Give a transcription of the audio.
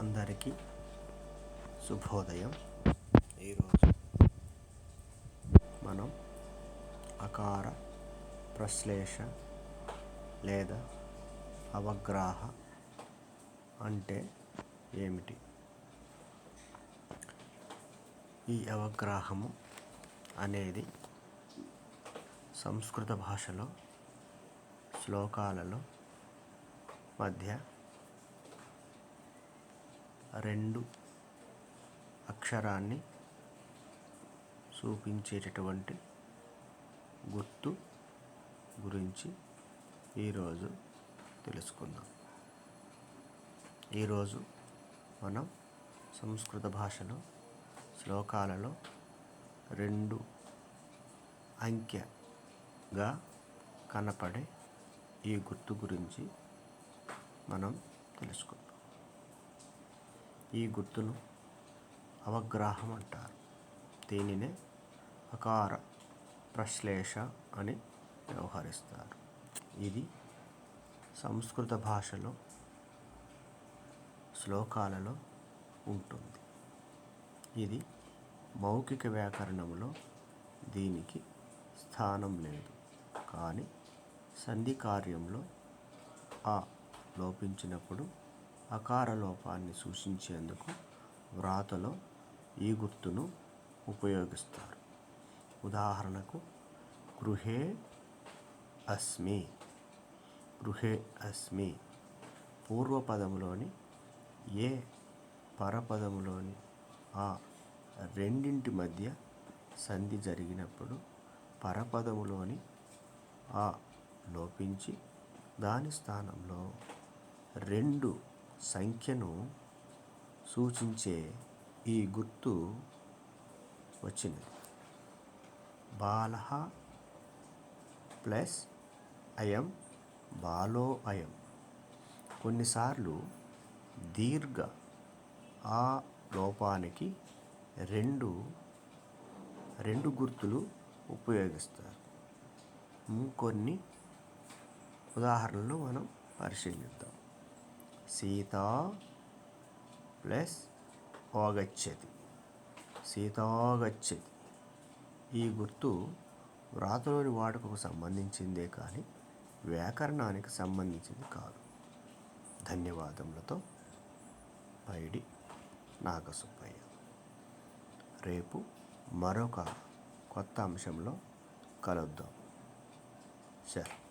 అందరికీ శుభోదయం. ఈరోజు మనం అకార ప్రశ్లేష లేదా అవగ్రాహ అంటే ఏమిటి? ఈ అవగ్రాహము అనేది సంస్కృత భాషలో శ్లోకాలలో మధ్య రెండు అక్షరాన్ని చూపించేటటువంటి గుర్తు గురించి ఈరోజు తెలుసుకుందాం. ఈరోజు మనం సంస్కృత భాషలో శ్లోకాలలో రెండు అంకెగా కనపడే ఈ గుర్తు గురించి మనం తెలుసుకుందాం. ఈ గుర్తును అవగ్రాహం అంటారు దీనినే అకార ప్రశ్లేష అని వ్యవహరిస్తారు. ఇది సంస్కృత భాషలో శ్లోకాలలో ఉంటుంది. ఇది మౌఖిక వ్యాకరణంలో దీనికి స్థానం లేదు. కానీ సంధి కార్యంలో ఆ లోపించినప్పుడు అకార లోపాన్ని సూచించేందుకు వ్రాతలో ఈ గుర్తును ఉపయోగిస్తారు. ఉదాహరణకు గృహే అస్మి గృహే అస్మి పూర్వపదములోని ఏ పరపదములోని ఆ రెండింటి మధ్య సంధి జరిగినప్పుడు పరపదములోని ఆ లోపించి దాని స్థానంలో రెండు సంఖ్యను సూచించే ఈ గుర్తు వచ్చినది బాల ప్లస్ అయం బాలో అయం. కొన్నిసార్లు దీర్ఘ ఆ లోపానికి రెండు రెండు గుర్తులు ఉపయోగిస్తారు. కొన్ని ఉదాహరణలు మనం పరిశీలిద్దాం. సీత ప్లస్ ఆగచ్చతి. సీతాగచ్చతి ఈ గుర్తు వ్రాతలోని వాడుకకు సంబంధించిందే కానీ వ్యాకరణానికి సంబంధించింది కాదు. ధన్యవాదములతో పైడి నాగసుబ్బయ్య. రేపు మరొక కొత్త అంశంలో కలుద్దాం. సరే.